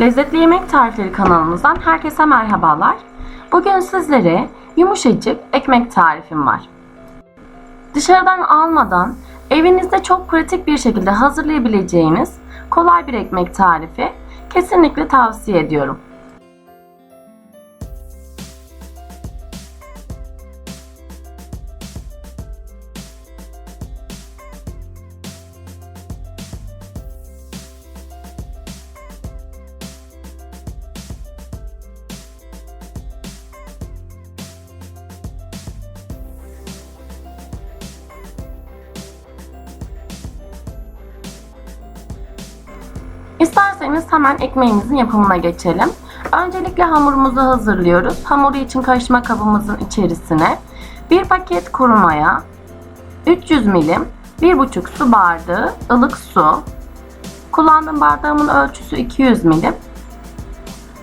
Lezzetli Yemek Tarifleri kanalımızdan herkese merhabalar. Bugün sizlere yumuşacık ekmek tarifim var. Dışarıdan almadan evinizde çok pratik bir şekilde hazırlayabileceğiniz kolay bir ekmek tarifi kesinlikle tavsiye ediyorum. İsterseniz hemen ekmeğimizin yapımına geçelim. Öncelikle hamurumuzu hazırlıyoruz. Hamuru için karışma kabımızın içerisine 1 paket kuru maya, 300 milim, 1,5 su bardağı ılık su, kullandığım bardağımın ölçüsü 200 milim.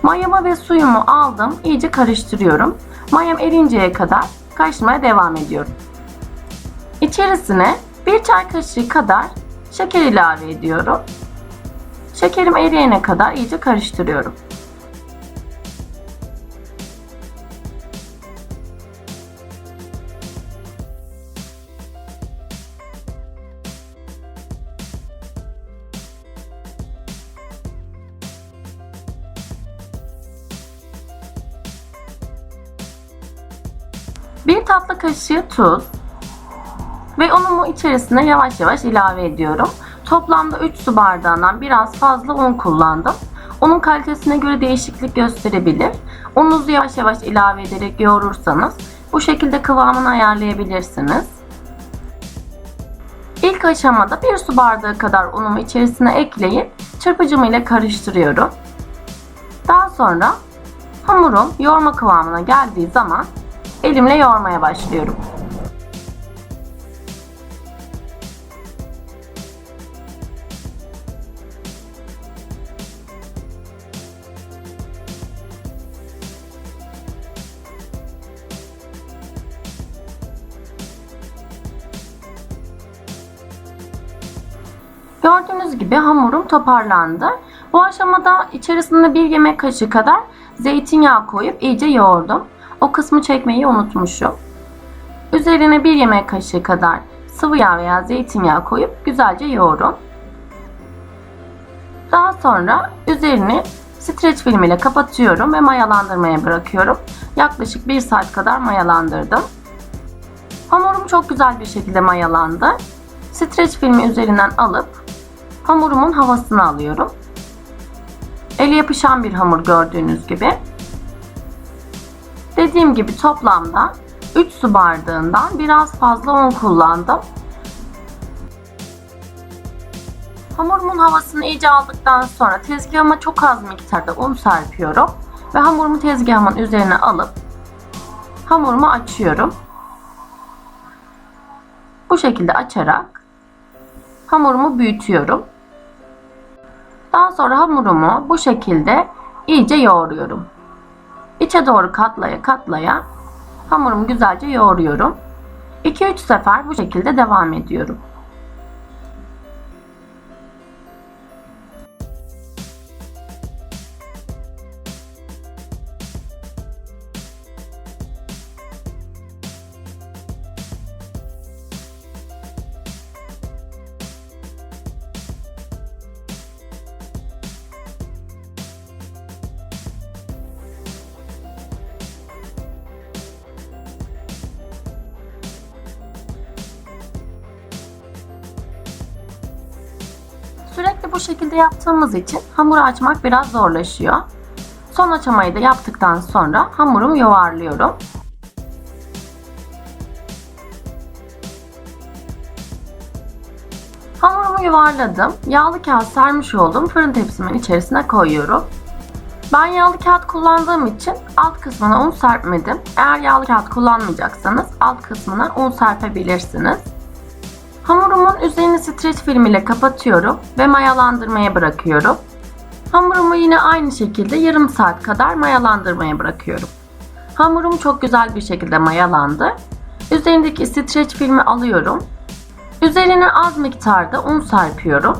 Mayamı ve suyumu aldım, iyice karıştırıyorum. Mayam erinceye kadar karıştırmaya devam ediyorum. İçerisine 1 çay kaşığı kadar şeker ilave ediyorum. Şekerim eriyene kadar iyice karıştırıyorum. Bir tatlı kaşığı tuz ve unumu içerisine yavaş yavaş ilave ediyorum. Toplamda 3 su bardağından biraz fazla un kullandım. Unun kalitesine göre değişiklik gösterebilir. Ununuzu yavaş yavaş ilave ederek yoğurursanız bu şekilde kıvamını ayarlayabilirsiniz. İlk aşamada 1 su bardağı kadar unumu içerisine ekleyip çırpıcım ile karıştırıyorum. Daha sonra hamurum yoğurma kıvamına geldiği zaman elimle yoğurmaya başlıyorum. Gördüğünüz gibi hamurum toparlandı. Bu aşamada içerisinde bir yemek kaşığı kadar zeytinyağı koyup iyice yoğurdum. O kısmı çekmeyi unutmuşum. Üzerine bir yemek kaşığı kadar sıvı yağ veya zeytinyağı koyup güzelce yoğurun. Daha sonra üzerini streç film ile kapatıyorum ve mayalandırmaya bırakıyorum. Yaklaşık 1 saat kadar mayalandırdım. Hamurum çok güzel bir şekilde mayalandı. Streç filmi üzerinden alıp hamurumun havasını alıyorum. Eli yapışan bir hamur gördüğünüz gibi. Dediğim gibi toplamda 3 su bardağından biraz fazla un kullandım. Hamurumun havasını iyice aldıktan sonra tezgahıma çok az miktarda un serpiyorum ve hamurumu tezgahımın üzerine alıp hamurumu açıyorum. Bu şekilde açarak hamurumu büyütüyorum. Sonra hamurumu bu şekilde iyice yoğuruyorum. İçe doğru katlaya katlaya hamurumu güzelce yoğuruyorum. 2-3 sefer bu şekilde devam ediyorum. Sürekli bu şekilde yaptığımız için hamuru açmak biraz zorlaşıyor. Son aşamayı da yaptıktan sonra hamurumu yuvarlıyorum. Hamurumu yuvarladım. Yağlı kağıt sermiş olduğum fırın tepsimin içerisine koyuyorum. Ben yağlı kağıt kullandığım için alt kısmına un serpmedim. Eğer yağlı kağıt kullanmayacaksanız alt kısmına un serpebilirsiniz. Hamurumun üzerini streç film ile kapatıyorum ve mayalandırmaya bırakıyorum. Hamurumu yine aynı şekilde yarım saat kadar mayalandırmaya bırakıyorum. Hamurum çok güzel bir şekilde mayalandı. Üzerindeki streç filmi alıyorum. Üzerine az miktarda un serpiyorum.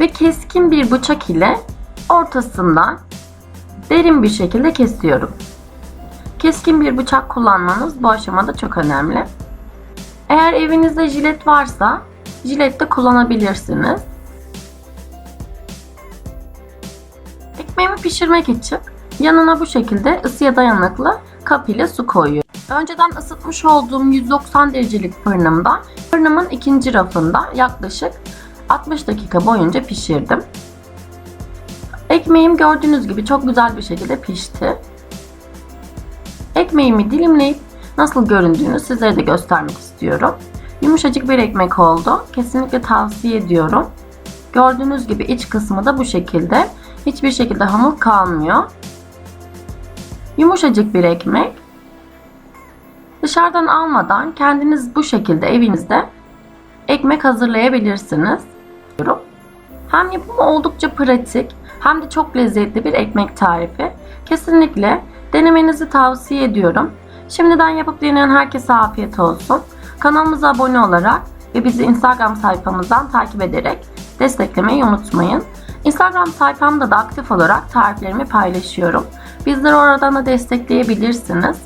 ve keskin bir bıçak ile ortasından derin bir şekilde kesiyorum. Keskin bir bıçak kullanmanız bu aşamada çok önemli. Eğer evinizde jilet varsa jilet de kullanabilirsiniz. Ekmeğimi pişirmek için yanına bu şekilde ısıya dayanıklı kap ile su koyuyorum. Önceden ısıtmış olduğum 190 derecelik fırınımda fırınımın ikinci rafında yaklaşık 60 dakika boyunca pişirdim. Ekmeğim gördüğünüz gibi çok güzel bir şekilde pişti. Ekmeğimi dilimleyip nasıl göründüğünü sizlere de göstermek istiyorum. Yumuşacık bir ekmek oldu. Kesinlikle tavsiye ediyorum. Gördüğünüz gibi iç kısmı da bu şekilde. Hiçbir şekilde hamur kalmıyor. Yumuşacık bir ekmek. Dışarıdan almadan kendiniz bu şekilde evinizde ekmek hazırlayabilirsiniz. Hem yapımı oldukça pratik hem de çok lezzetli bir ekmek tarifi. Kesinlikle denemenizi tavsiye ediyorum. Şimdiden yapıp deneyen herkese afiyet olsun. Kanalımıza abone olarak ve bizi Instagram sayfamızdan takip ederek desteklemeyi unutmayın. Instagram sayfamda da aktif olarak tariflerimi paylaşıyorum. Bizleri oradan da destekleyebilirsiniz.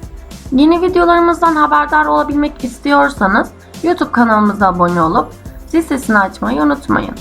Yeni videolarımızdan haberdar olabilmek istiyorsanız YouTube kanalımıza abone olup zil sesini açmayı unutmayın.